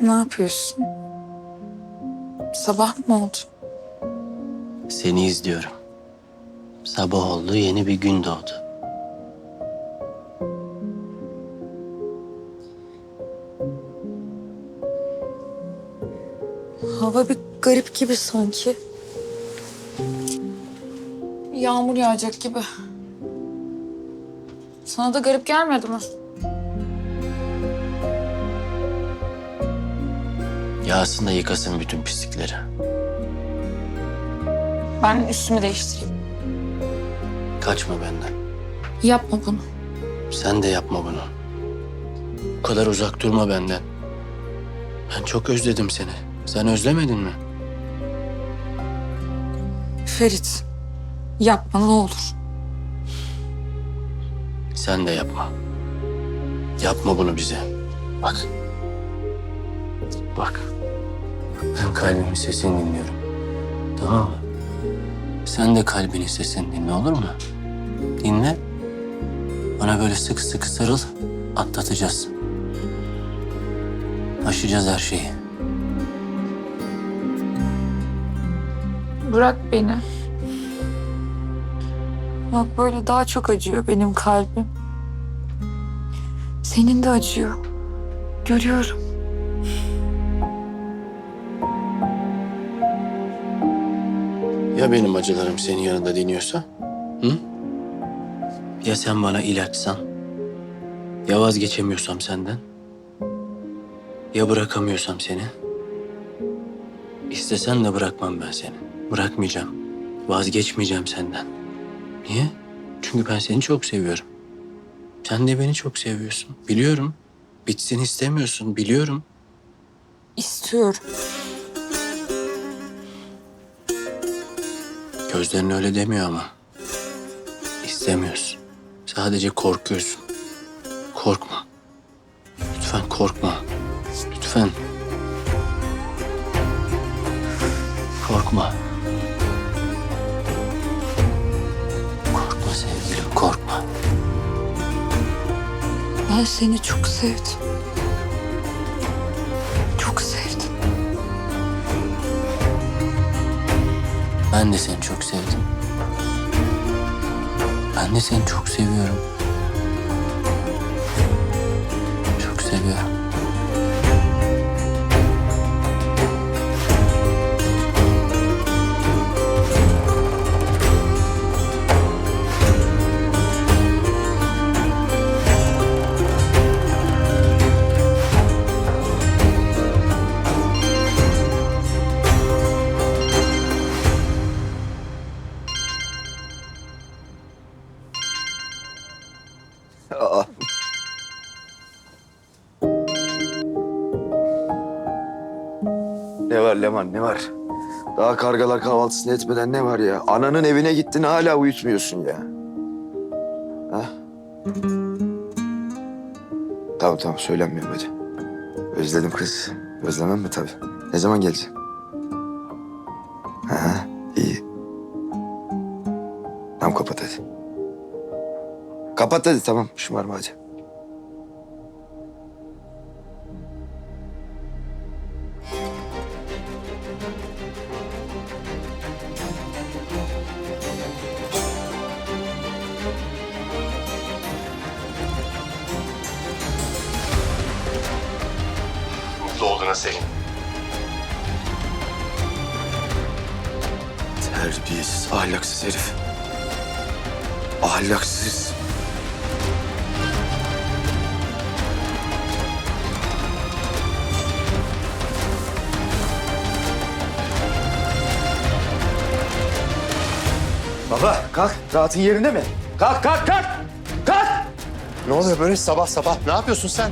Ne yapıyorsun? Sabah mı oldu? Seni izliyorum. Sabah oldu, yeni bir gün doğdu. Hava bir garip gibi sanki. Yağmur yağacak gibi. Sana da garip gelmedi mi? Yağsın da yıkasın bütün pislikleri. Ben üstümü değiştireyim. Kaçma benden. Yapma bunu. Sen de yapma bunu. Bu kadar uzak durma benden. Ben çok özledim seni. Sen özlemedin mi? Ferit. Yapma ne olur. Sen de yapma. Yapma bunu bize. Bak. Bak. Ben kalbimin sesini dinliyorum. Tamam mı? Sen de kalbinin sesini dinle olur mu? Dinle. Bana böyle sıkı sıkı sarıl. Atlatacağız. Aşacağız her şeyi. Bırak beni. Bak böyle daha çok acıyor benim kalbim. Senin de acıyor. Görüyorum. Ya benim acılarım senin yanında dinliyorsa? Hı? Ya sen bana ilaçsan? Ya vazgeçemiyorsam senden? Ya bırakamıyorsam seni? İstesen de bırakmam ben seni. Bırakmayacağım. Vazgeçmeyeceğim senden. Niye? Çünkü ben seni çok seviyorum. Sen de beni çok seviyorsun. Biliyorum. Bitsin istemiyorsun. Biliyorum. İstiyorum. Gözlerin öyle demiyor ama. İstemiyorsun. Sadece korkuyorsun. Korkma. Lütfen korkma. Lütfen. Korkma. Korkma sevgilim, korkma. Ben seni çok sevdim. Ben de seni çok sevdim. Ben de seni çok seviyorum. Çok seviyorum. Leman ne var? Daha kargalar kahvaltısını etmeden ne var ya? Ananın evine gittin hala uyutmuyorsun ya. Ha? Tamam tamam söylenmiyorum hadi. Özledim kız. Özlemem mi tabii. Ne zaman geleceksin? Ha, iyi. Tamam kapat hadi. Kapat hadi tamam. Şımarma hadi. Olduğuna sevin. Terbiyesiz, ahlaksız herif. Ahlaksız. Baba kalk. Rahatın yerinde mi? Kalk kalk kalk. Kalk. Ne oluyor böyle sabah sabah? Ne yapıyorsun sen?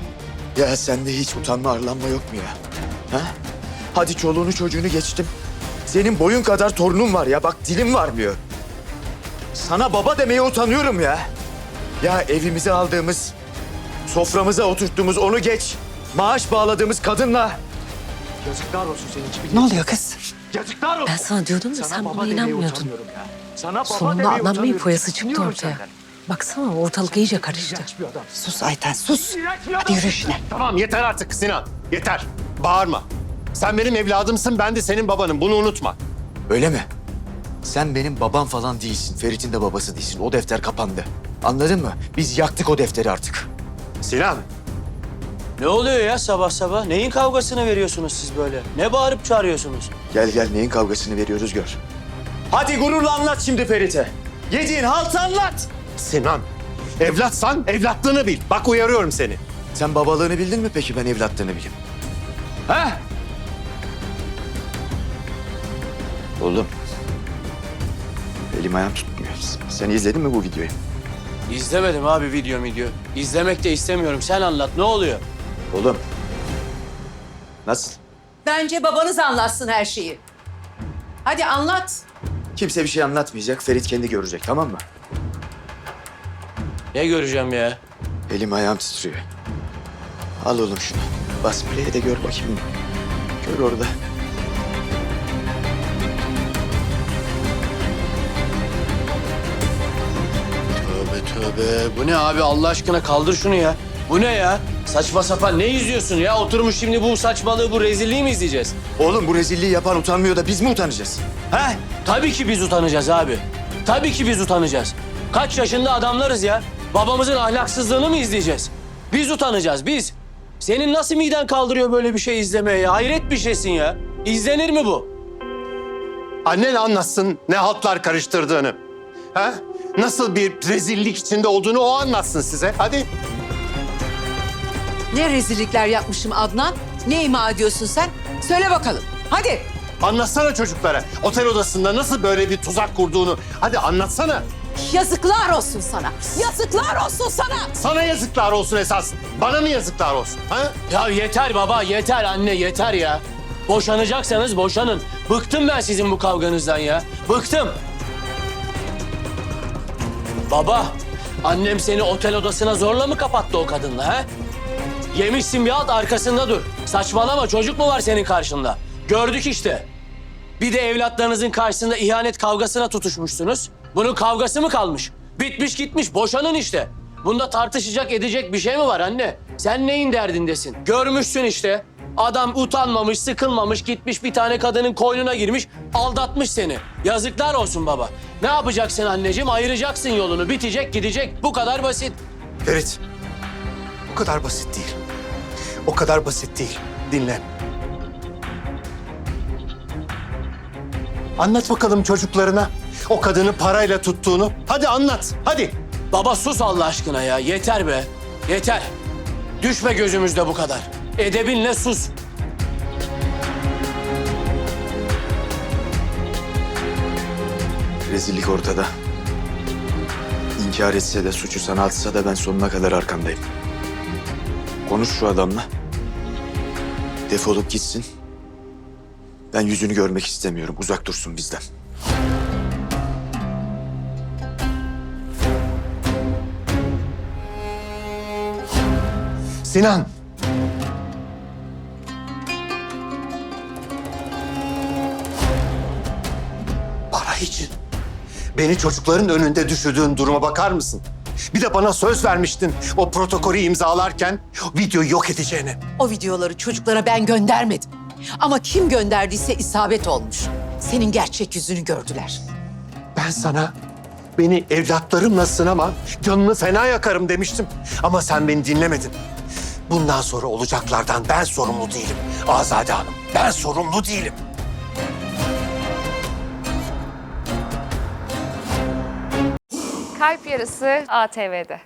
Ya sende hiç utanma arlanma yok mu ya? Ha? Hadi çoluğunu çocuğunu geçtim. Senin boyun kadar torunun var ya. Bak dilim varmıyor. Sana baba demeye utanıyorum ya. Ya evimize aldığımız, soframıza oturttuğumuz onu geç. Maaş bağladığımız kadınla. Yazıklar olsun senin gibi. Ne oluyor kız? Yazıklar olsun. Ben sana diyordum da sen demeye inanmıyordun. utanıyorum ya. Sana baba Sonunda adamın utanıyorum. foyası çıktı ortaya. Baksana ortalık iyice karıştı. Sus Ayten sus. Hadi yürü işine. Tamam yeter artık Sinan. Yeter. Bağırma. Sen benim evladımsın, ben de senin babanım. Bunu unutma. Öyle mi? Sen benim babam falan değilsin. Ferit'in de babası değilsin. O defter kapandı. Anladın mı? Biz yaktık o defteri artık. Sinan, Ne oluyor ya sabah sabah? Neyin kavgasını veriyorsunuz siz böyle? Ne bağırıp çağırıyorsunuz? Gel gel neyin kavgasını veriyoruz gör. Hadi gururla anlat şimdi Ferit'e. Yediğin halt anlat. Sinan. Evlatsan evlatlığını bil. Bak uyarıyorum seni. Sen babalığını bildin mi peki ben evlatlığını bileyim? Ha? Oğlum. Elim ayağım tutmuyor. Sen izledin mi bu videoyu? İzlemedim abi video video. İzlemek de istemiyorum. Sen anlat ne oluyor? Oğlum. Nasıl? Bence babanız anlatsın her şeyi. Hadi anlat. Kimse bir şey anlatmayacak. Ferit kendi görecek tamam mı? Ne göreceğim ya? Elim ayağım titriyor. Al oğlum şunu. Bas play'e de gör bakayım. Gör orada. Tövbe tövbe. Bu ne abi Allah aşkına kaldır şunu ya. Bu ne ya? Saçma sapan ne izliyorsun ya? Oturmuş şimdi bu saçmalığı, bu rezilliği mi izleyeceğiz? Oğlum bu rezilliği yapan utanmıyor da biz mi utanacağız? He? Tabii ki biz utanacağız abi. Tabii ki biz utanacağız. Kaç yaşında adamlarız ya? Babamızın ahlaksızlığını mı izleyeceğiz? Biz utanacağız, biz. Senin nasıl miden kaldırıyor böyle bir şey izlemeye ya? Hayret bir şeysin ya. İzlenir mi bu? Annen anlatsın ne haltlar karıştırdığını. Ha? Nasıl bir rezillik içinde olduğunu o anlatsın size. Hadi. Ne rezillikler yapmışım Adnan? Ne ima ediyorsun sen? Söyle bakalım. Hadi. Anlatsana çocuklara. Otel odasında nasıl böyle bir tuzak kurduğunu. Hadi anlatsana. Yazıklar olsun sana. Yazıklar olsun sana. Sana yazıklar olsun esas. Bana mı yazıklar olsun? Ha? Ya yeter baba, yeter anne, yeter ya. Boşanacaksanız boşanın. Bıktım ben sizin bu kavganızdan ya. Bıktım. Baba, annem seni otel odasına zorla mı kapattı o kadınla ha? Yemişsin bir alt arkasında dur. Saçmalama çocuk mu var senin karşında? Gördük işte. Bir de evlatlarınızın karşısında ihanet kavgasına tutuşmuşsunuz. Bunun kavgası mı kalmış? Bitmiş gitmiş boşanın işte. Bunda tartışacak edecek bir şey mi var anne? Sen neyin derdindesin? Görmüşsün işte. Adam utanmamış, sıkılmamış, gitmiş bir tane kadının koynuna girmiş, aldatmış seni. Yazıklar olsun baba. Ne yapacaksın anneciğim? Ayıracaksın yolunu, bitecek, gidecek. Bu kadar basit. Ferit. O kadar basit değil. O kadar basit değil. Dinle. Anlat bakalım çocuklarına. O kadını parayla tuttuğunu. Hadi anlat. Hadi. Baba sus Allah aşkına ya. Yeter be. Yeter. Düşme gözümüzde bu kadar. Edebinle sus. Rezillik ortada. İnkar etse de suçu sana atsa da ben sonuna kadar arkandayım. Konuş şu adamla. Defolup gitsin. Ben yüzünü görmek istemiyorum. Uzak dursun bizden. Sinan. Para için. Beni çocukların önünde düşürdüğün duruma bakar mısın? Bir de bana söz vermiştin o protokolü imzalarken videoyu yok edeceğini. O videoları çocuklara ben göndermedim. Ama kim gönderdiyse isabet olmuş. Senin gerçek yüzünü gördüler. Ben sana beni evlatlarımla sınama, canını fena yakarım demiştim. Ama sen beni dinlemedin. Bundan sonra olacaklardan ben sorumlu değilim. Azade Hanım, ben sorumlu değilim. Kalp Yarısı ATV'de.